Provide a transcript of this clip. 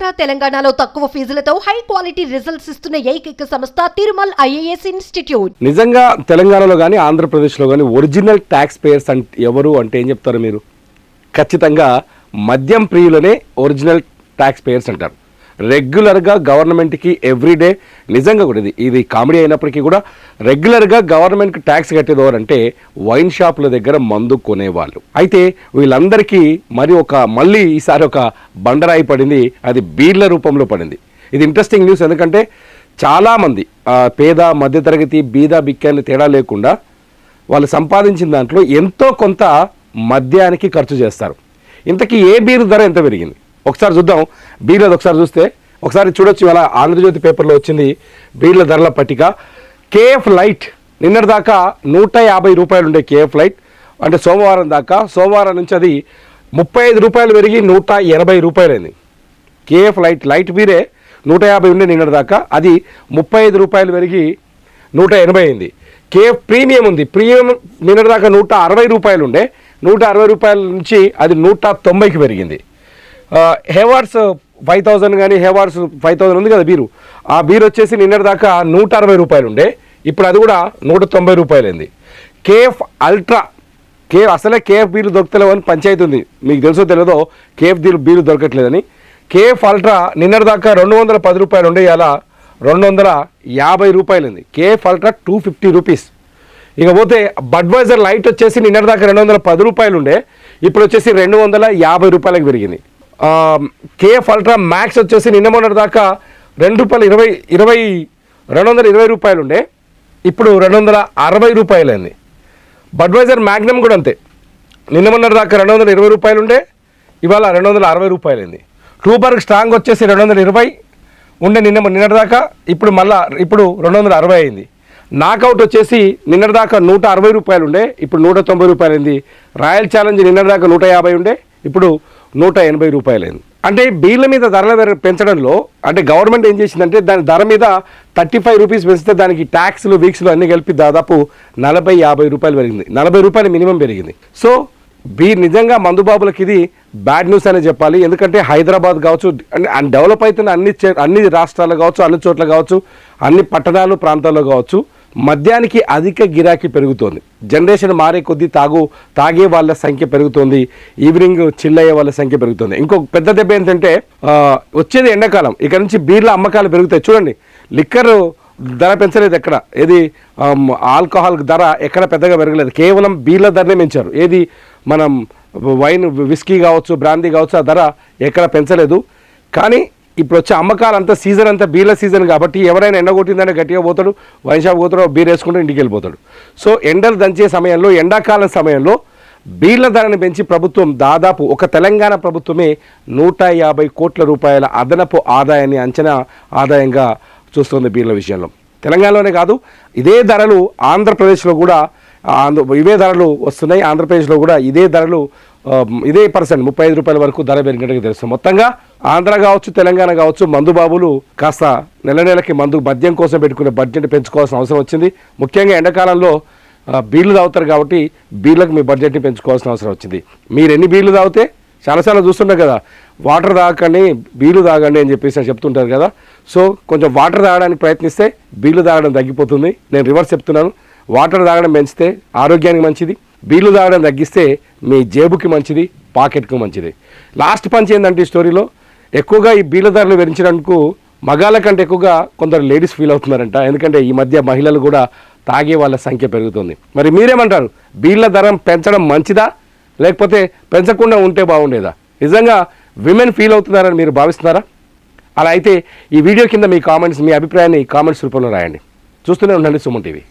ఆంధ్ర తెలంగాణలో తక్కువ ఫీజులతో high quality results ఇస్తున్న ఏకైక సంస్థ తిరుమల్ ఐఏఎస్ ఇన్స్టిట్యూట్. నిజంగా తెలంగాణలో కానీ ఆంధ్రప్రదేశ్లో కానీ ఒరిజినల్ ట్యాక్స్ పేయర్స్ అంటే ఎవరు అంటే ఏం చెప్తారు మీరు? ఖచ్చితంగా మద్యం ప్రియులనే ఒరిజినల్ ట్యాక్స్ పేయర్స్ అంటారు. రెగ్యులర్గా గవర్నమెంట్కి ఎవ్రీడే నిజంగా కూడా ఇది ఇది కామెడీ అయినప్పటికీ కూడా రెగ్యులర్గా గవర్నమెంట్కి ట్యాక్స్ కట్టేది అంటే వైన్ షాపుల దగ్గర మందు కొనేవాళ్ళు. అయితే వీళ్ళందరికీ మరి ఒక మళ్ళీ ఈసారి ఒక బండరాయి పడింది అది బీర్ల రూపంలో పడింది. ఇది ఇంట్రెస్టింగ్ న్యూస్ ఎందుకంటే చాలామంది పేద మధ్యతరగతి బీద బిక్కని తేడా లేకుండా వాళ్ళు సంపాదించిన దాంట్లో ఎంతో కొంత మద్యానికి ఖర్చు చేస్తారు. ఇంతకీ ఏ బీరు ధర ఎంత పెరిగింది? ఒకసారి చూద్దాం. బీర్లు ఒకసారి చూస్తే ఒకసారి చూడొచ్చు ఇవాళ ఆంధ్రజ్యోతి పేపర్లో వచ్చింది బీర్ల ధరల పట్టిక. కేఎఫ్ లైట్ నిన్నటి దాకా నూట యాభై రూపాయలు ఉండే కేఎఫ్ లైట్. అంటే సోమవారం దాకా సోమవారం నుంచి అది ముప్పై ఐదు రూపాయలు పెరిగి నూట ఎనభై రూపాయలైంది. కేఎఫ్ లైట్ లైట్ బీరే నూట యాభై ఉండే నిన్నటి దాకా అది ముప్పై ఐదు రూపాయలు పెరిగి నూట ఎనభై అయింది. కేఎఫ్ ప్రీమియం ఉంది. ప్రీమియం నిన్నటి దాకా నూట అరవై రూపాయలు ఉండే నూట అరవై రూపాయల నుంచి అది నూట తొంభైకి పెరిగింది. హెవార్స్ ఫైవ్ థౌజండ్ కానీ హెవార్స్ ఫైవ్ థౌజండ్ ఉంది కదా బీరు. ఆ బీరు వచ్చేసి నిన్నటి దాకా నూట అరవై రూపాయలు ఉండే ఇప్పుడు అది కూడా నూట తొంభై రూపాయలైంది. కేఎఫ్ అల్ట్రా కే అసలే కేఎఫ్ బీర్లు దొరకలేవు అని పంచాయతీ ఉంది. మీకు తెలుసో తెలియదో కేఎఫ్ బీర్లు బీర్లు దొరకట్లేదని. కేఎఫ్ అల్ట్రా నిన్నటి దాకా రెండు వందల పది రూపాయలు ఉండే ఇలా రెండు వందల యాభై రూపాయలుంది. KF ultra two fifty rupees. ఇకపోతే బడ్వైజర్ లైట్ వచ్చేసి నిన్నటి దాకా రెండు వందల పది రూపాయలు ఉండే ఇప్పుడు వచ్చేసి రెండు వందల యాభై రూపాయలకు పెరిగింది. కేఎఫ్ అల్ట్రా మ్యాక్స్ వచ్చేసి నిన్న మొన్నటి దాకా రెండు రూపాయలు ఇరవై ఇరవై రెండు వందల ఇరవై రూపాయలు ఉండే ఇప్పుడు రెండు వందల అరవై రూపాయలైంది. బడ్వైజర్ మ్యాగ్నమ్ కూడా అంతే. నిన్న మొన్నటి దాకా రెండు వందల ఇరవై రూపాయలు ఉండే ఇవాళ రెండు వందల అరవై రూపాయలైంది. ట్రూబర్గ్ స్ట్రాంగ్ వచ్చేసి రెండు వందల ఇరవై ఉండే నిన్న నిన్నటి దాకా ఇప్పుడు మళ్ళా ఇప్పుడు రెండు వందల అరవై అయింది. నాకౌట్ వచ్చేసి నిన్నటి దాకా నూట అరవై రూపాయలు ఉండే ఇప్పుడు నూట తొంభై రూపాయలు అయింది రాయల్ ఛాలెంజ్ నిన్నటి దాకా నూట యాభై ఉండే ఇప్పుడు నూట ఎనభై రూపాయలు అయింది అంటే బీర్ల మీద ధరలు పెంచడంలో అంటే గవర్నమెంట్ ఏం చేసిందంటే దాని ధర మీద థర్టీ ఫైవ్ రూపీస్ పెంచితే దానికి ట్యాక్స్లు వీక్స్లు అన్ని కలిపి దాదాపు నలభై యాభై రూపాయలు పెరిగింది. నలభై రూపాయలు మినిమం పెరిగింది. సో బీర్ నిజంగా మందుబాబులకి ఇది బ్యాడ్ న్యూస్ అనే చెప్పాలి. ఎందుకంటే హైదరాబాద్ కావచ్చు డెవలప్ అవుతున్న అన్ని అన్ని రాష్ట్రాలు కావచ్చు అన్ని చోట్ల కావచ్చు అన్ని పట్టణాలు ప్రాంతాల్లో కావచ్చు మద్యానికి అధిక గిరాకీ పెరుగుతోంది. జనరేషన్ మారే కొద్దీ తాగు తాగే వాళ్ళ సంఖ్య పెరుగుతోంది. ఈవినింగ్ చిల్లయ్యే వాళ్ళ సంఖ్య పెరుగుతుంది. ఇంకొక పెద్ద దెబ్బ ఏంటంటే వచ్చేది ఎండాకాలం. ఇక్కడ నుంచి బీర్ల అమ్మకాలు పెరుగుతాయి. చూడండి లిక్కర్ ధర పెంచలేదు ఎక్కడ? ఏది ఆల్కహాల్ ధర ఎక్కడ పెద్దగా పెరగలేదు. కేవలం బీర్ల ధరనే పెంచారు. ఏది మనం వైన్ విస్కీ కావచ్చు బ్రాందీ కావచ్చు ఆ ధర ఎక్కడ పెంచలేదు. కానీ ఇప్పుడు వచ్చే అమ్మకాలు అంతా సీజన్ అంతా బీర్ల సీజన్ కాబట్టి ఎవరైనా ఎండ కొట్టిందని గట్టిగా పోతాడు వైన్ షాప్ పోతాడు బీర్ వేసుకుంటూ ఇంటికి వెళ్ళిపోతాడు. సో ఎండలు దంచే సమయంలో ఎండాకాలం సమయంలో బీర్ల ధరని పెంచి ప్రభుత్వం దాదాపు ఒక తెలంగాణ ప్రభుత్వమే నూట యాభై కోట్ల రూపాయల అదనపు ఆదాయాన్ని అంచనా ఆదాయంగా చూస్తుంది బీర్ల విషయంలో. తెలంగాణలోనే కాదు ఇదే ధరలు ఆంధ్రప్రదేశ్లో కూడా ఆంధ్ర ఇవే ధరలు వస్తున్నాయి. ఆంధ్రప్రదేశ్లో కూడా ఇదే ధరలు ఇదే పర్సెంట్ ముప్పై ఐదు రూపాయల వరకు ధర పెరిగినట్టుగా తెలుస్తుంది. మొత్తంగా ఆంధ్ర కావచ్చు తెలంగాణ కావచ్చు మందు బాబులు కాస్త నెల నెలకి మందు మద్యం కోసం పెట్టుకునే బడ్జెట్ పెంచుకోవాల్సిన అవసరం వచ్చింది. ముఖ్యంగా ఎండాకాలంలో ఆ, బీర్లు తాగుతారు కాబట్టి బీర్లకు మీ బడ్జెట్ని పెంచుకోవాల్సిన అవసరం వచ్చింది. మీరు ఎన్ని బీర్లు తాగితే చాలాసార్లు చూస్తుంటారు కదా వాటర్ తాగకండి బీర్లు తాగండి అని చెప్పేసి అని చెప్తుంటారు కదా. సో కొంచెం వాటర్ తాగడానికి ప్రయత్నిస్తే బీర్లు తాగడం తగ్గిపోతుంది. నేను రివర్స్ చెప్తున్నాను. వాటర్ తాగడం పెంచితే ఆరోగ్యానికి మంచిది బీర్లు తాగడం తగ్గిస్తే మీ జేబుకి మంచిది పాకెట్కి మంచిది. లాస్ట్ పంచ్ ఏంటంటే ఈ స్టోరీలో ఎక్కువగా ఈ బీర్ల ధరలు పెంచినందుకు మగాళ్ళ కంటే ఎక్కువగా కొందరు లేడీస్ ఫీల్ అవుతున్నారంట. ఎందుకంటే ఈ మధ్య మహిళలు కూడా తాగే వాళ్ళ సంఖ్య పెరుగుతుంది. మరి మీరేమంటారు? బీర్ల ధరం పెంచడం మంచిదా? లేకపోతే పెంచకుండా ఉంటే బాగుండేదా? నిజంగా విమెన్ ఫీల్ అవుతున్నారని మీరు భావిస్తున్నారా? అలా అయితే ఈ వీడియో కింద మీ కామెంట్స్ మీ అభిప్రాయాన్ని కామెంట్స్ రూపంలో రాయండి. చూస్తూనే ఉండండి సుమన్ టీవీ.